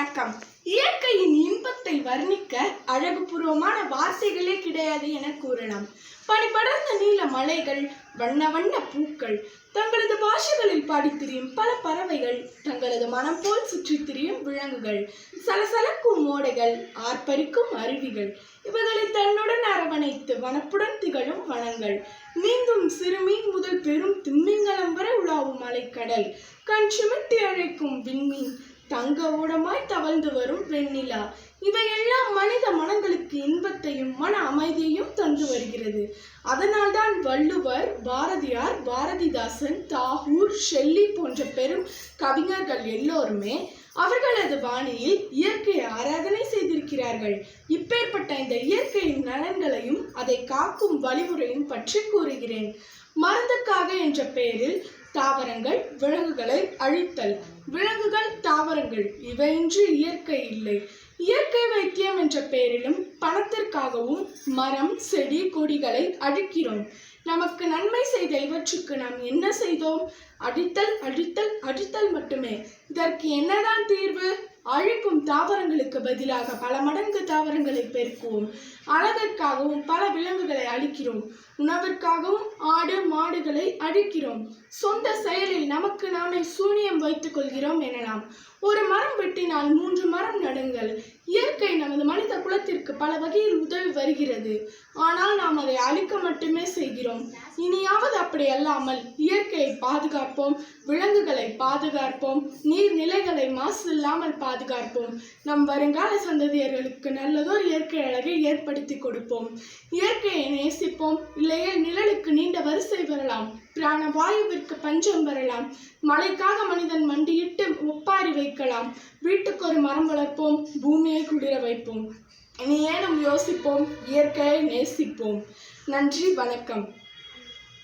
வணக்கம். இயற்கையின் இன்பத்தை வர்ணிக்க அழகுபூர்வமான வார்த்தைகளே கிடையாது என கூறலாம். பனிபடர்ந்த நீல மலைகள் வண்ண வண்ண பூக்கள் தங்களது பாஷைகளில் பாடி திரியும் பல பறவைகள் தங்களது மனம் போல் சுற்றி திரியும் விலங்குகள் சலசலக்கும் ஓடைகள் ஆர்ப்பரிக்கும் அருவிகள் இவைகளை தன்னுடன் அரவணைத்து வனப்புடன் திகழும் வனங்கள். நீந்தும் சிறுமீன் முதல் பெரும் திமிங்கலம் வரை உலாவும் மலைக்கடல் கண் சுமத்தி அழைக்கும் விண்மீன் தங்க ஊடமாய் தவழ்ந்து வரும் வெண்ணிலா இவையெல்லாம் மனித மனங்களுக்கு இன்பத்தையும் மன அமைதியையும் தந்து வருகிறது. அதனால்தான் வள்ளுவர் பாரதியார் பாரதிதாசன் தாகூர் ஷெல்லி போன்ற பெரும் கவிஞர்கள் எல்லோருமே அவர்களது பாணியில் இயற்கையை ஆராதனை செய்திருக்கிறார்கள். இப்பேற்பட்ட இந்த இயற்கையின் நலன்களையும் அதை காக்கும் வழிமுறையும் பற்றி கூறுகிறேன். மருந்துக்காக என்ற பெயரில் தாவரங்கள் விலங்குகளை அழித்தல். விலங்குகள் தாவரங்கள் இவையின்றி இயற்கை இல்லை. இயற்கை வைத்தியம் என்ற பெயரிலும் பணத்திற்காகவும் மரம் செடி கொடிகளை அழிக்கிறோம். நமக்கு நன்மை செய்த இவற்றுக்கு நாம் என்ன செய்தோம்? அடித்தல் அழித்தல் அழித்தல் மட்டுமே. இதற்கு என்னதான் தீர்வு? அழிக்கும் தாவரங்களுக்கு பதிலாக பல மடங்கு தாவரங்களை பெருக்குவோம். அழகிற்காகவும் பல விலங்குகளை அழிக்கிறோம். உணவிற்காகவும் ஆடு மாடுகளை அழிக்கிறோம். சொந்த செயலில் நமக்கு நாமே சூனியம் வைத்துக் கொள்கிறோம் எனலாம். ஒரு மரம் வெட்டினால் மூன்று மரம் நடுங்கள். இயற்கை நமது மனித குலத்திற்கு பல வகையில் உதவி வருகிறது. ஆனால் நாம் அதை அழிக்க மட்டுமே செய்கிறோம். இனியாவது அப்படி அல்லாமல் இயற்கையை பாதுகாப்போம் விலங்குகளை பாதுகாப்போம் நீர்நிலைகளை மாசு இல்லாமல் பாதுகாப்போம். நம் வருங்கால சந்ததியர்களுக்கு நல்லதோர் இயற்கை அழகை ஏற்படுத்தி கொடுப்போம். இயற்கையை நேசிப்போம் இல்லையே நிழலுக்கு நீண்ட வரிசை வரலாம் பிராண வாயுவிற்கு பஞ்சம் வரலாம் மழைக்காக மனிதன் மண்டியிட்டு ஒப்பாரி வைக்கலாம் வீட்டுக்கு ஒரு மரம் வளர்ப்போம் பூமியை குளிர வைப்போம். இனி ஏனும் யோசிப்போம் இயற்கையை நேசிப்போம். நன்றி வணக்கம்.